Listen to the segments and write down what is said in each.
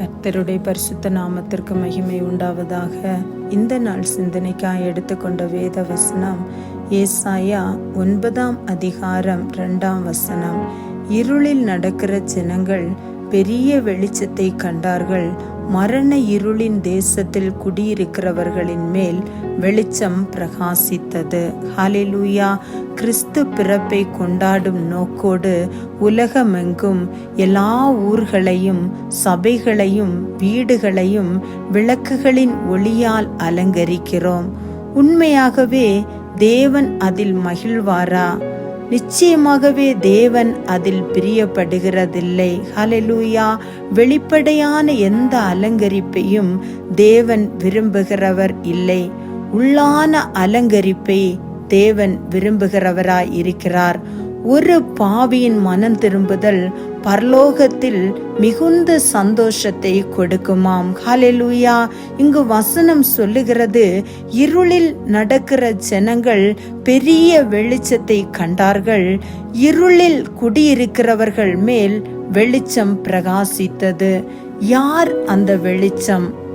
கர்த்தருடைய பரிசுத்த நாமத்திற்கு மகிமை உண்டாவதாக. இந்த நாள் சிந்தனைக்காய் எடுத்துக்கொண்ட வேத வசனம் ஏசாயா ஒன்பதாம் அதிகாரம் இரண்டாம் வசனம். இருளில் நடக்கிற ஜனங்கள் பெரிய வெளிச்சத்தை கண்டார்கள். மரண இருளின் தேசத்தில் குடியிருக்கிறவர்களின் மேல் வெளிச்சம் பிரகாசித்தது. ஹலிலூயா கிறிஸ்து பிறப்பை கொண்டாடும் நோக்கோடு உலகமெங்கும் எல்லா ஊர்களையும் சபைகளையும் வீடுகளையும் விளக்குகளின் ஒளியால் அலங்கரிக்கிறோம். உண்மையாகவே தேவன் அதில் மகிழ்வாரா? நிச்சயமாகவே தேவன் அதில் பிரியப்படுகிறதில்லை. ஹலலூயா வெளிப்படையான எந்த அலங்கரிப்பையும் தேவன் விரும்புகிறவர் இல்லை. உள்ளான அலங்கரிப்பை தேவன் விரும்புகிறவராய் இருக்கிறார் ஒரு பாவியின் மனம் திரும்புதல் பரலோகத்தில் மிகுந்த சந்தோஷத்தை கொடுக்குமாம். ஹalleluya. இங்கு வசனம் சொல்லுகிறது இருளில் நடக்கிற ஜனங்கள் பெரிய வெளிச்சத்தை கண்டார்கள். இருளில் குடியிருக்கிறவர்கள் மேல் வெளிச்சம் பிரகாசித்தது. யார் அந்த வெளிச்சம்?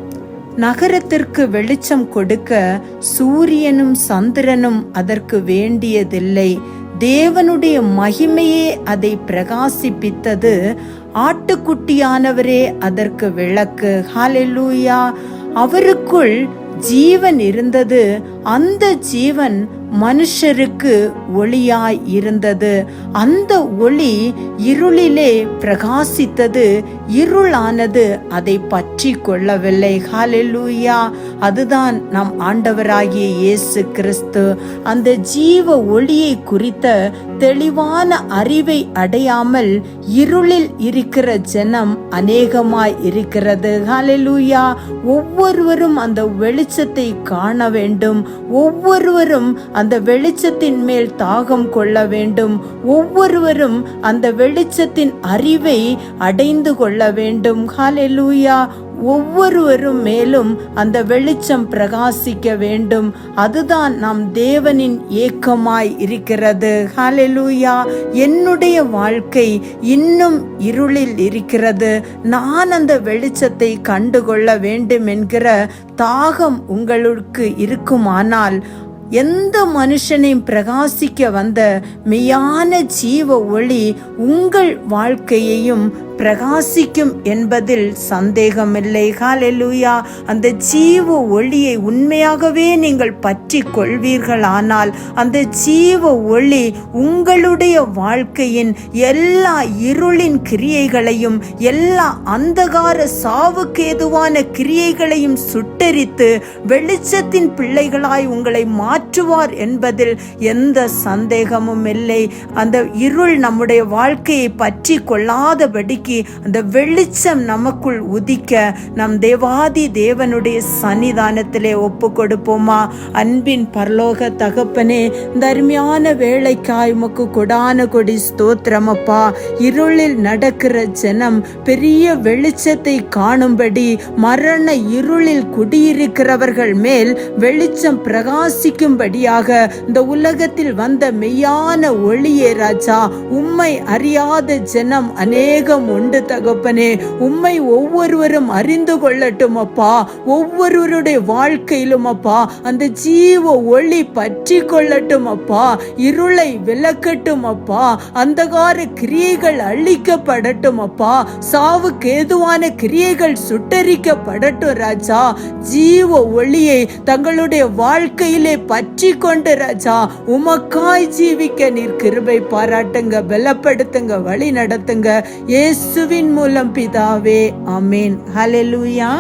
நகரத்திற்கு வெளிச்சம் கொடுக்க சூரியனும் சந்திரனும் அதற்கு வேண்டியதில்லை. தேவனுடைய மகிமையே அதை பிரகாசிப்பித்தது. ஆட்டுக்குட்டியானவரே அதற்கு விளக்கு. ஹalleluya. அவருக்குள் ஜீவன் இருந்தது. அந்த ஜீவன் மனுஷருக்கு ஒளியாய் இருந்தது. அந்த ஒளி இருளிலே பிரகாசித்தது இருளானது அதை பற்றி கொள்ளவில்லை. ஹாலெலூயா அதுதான் நம் ஆண்டவராகிய இயேசு கிறிஸ்து. அந்த ஜீவ ஒளியை குறித்த தெளிவான அறிவை அடையாமல் இருளில் இருக்கிற ஜனம் அநேகமாய் இருக்கிறது. ஹாலெலூயா ஒவ்வொருவரும் அந்த வெளிச்சத்தை காண வேண்டும். ஒவ்வொருவரும் அந்த வெளிச்சத்தின் மேல் தாகம் கொள்ள வேண்டும். ஒவ்வொருவரும் அந்த வெளிச்சத்தின் அறிவை அடைந்து கொள்ள வேண்டும். ஹாலெலூயா ஒவ்வொருவரும் மேலும் அந்த வெளிச்சம் பிரகாசிக்க வேண்டும். அதுதான் நம் தேவனின் ஏக்கமாய் இருக்கிறது. ஹாலெலூயா என்னுடைய வாழ்க்கை இன்னும் இருளில் இருக்கிறது. நான் அந்த வெளிச்சத்தை கண்டுகொள்ள வேண்டும் என்கிற தாகம் உங்களுக்கு இருக்குமானால் எந்த மனுஷனையும் பிரகாசிக்க வந்த மெய்யான ஜீவ ஒளி உங்கள் வாழ்க்கையையும் பிரகாசிக்கும் என்பதில் சந்தேகமில்லை. ஹalleluya. அந்த ஜீவ ஒளியை உண்மையாகவே நீங்கள் பற்றி கொள்வீர்களானால் அந்த ஜீவ ஒளி உங்களுடைய வாழ்க்கையின் எல்லா இருளின் கிரியைகளையும் எல்லா அந்தகார சாவுக்கேதுவான கிரியைகளையும் சுட்டரித்து வெளிச்சத்தின் பிள்ளைகளாய் உங்களை மாற்றுவார் என்பதில் எந்த சந்தேகமும் இல்லை. அந்த இருள் நம்முடைய வாழ்க்கையை பற்றி கொள்ளாதபடிக்கு அந்த வெளிச்சம் நமக்குள் உதிக்க நம் தேவாதி தேவனுடைய சன்னிதானத்திலே ஒப்பு கொடுப்போமா அன்பின் பரலோக தகப்பனே இந்த அருமையான வேலைக்காய் உமக்கு கொடான கொடி ஸ்தோத்திரமப்பா இருளில் நடக்கிற ஜனம் பெரிய வெளிச்சத்தை காணும்படி மரண இருளில் குடியிருக்கிறவர்கள் மேல் வெளிச்சம் பிரகாசிக்க பிரகாசிக்கும்படியாக இந்த உலகத்தில் வந்த மெய்யான ஒளியே ராஜா. உம்மை அறியாத ஜனம் அநேகம் உண்டு தகப்பனே. உம்மை ஒவ்வொருவரும் அறிந்து கொள்ளட்டும் அப்பா. ஒவ்வொருவருடைய வாழ்க்கையிலும் அப்பா. அந்த ஜீவ ஒளி பற்றி கொள்ளட்டும் அப்பா. இருளை விளக்கட்டும் அப்பா. அந்தகார கிரியைகள் அழிக்கப்படட்டும் அப்பா. சாவுக்கு ஏதுவான கிரியைகள் சுட்டரிக்கப்படட்டும் ராஜா. ஜீவ ஒளியை தங்களுடைய வாழ்க்கையிலே பற்றி கொண்டு ராஜா உமக்காய் ஜீவிக்க நீர் கிருபை பாராட்டுங்க பலப்படுத்துங்க வழி நடத்துங்க. இயேசுவின் மூலம் பிதாவே amen hallelujah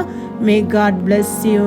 may God bless you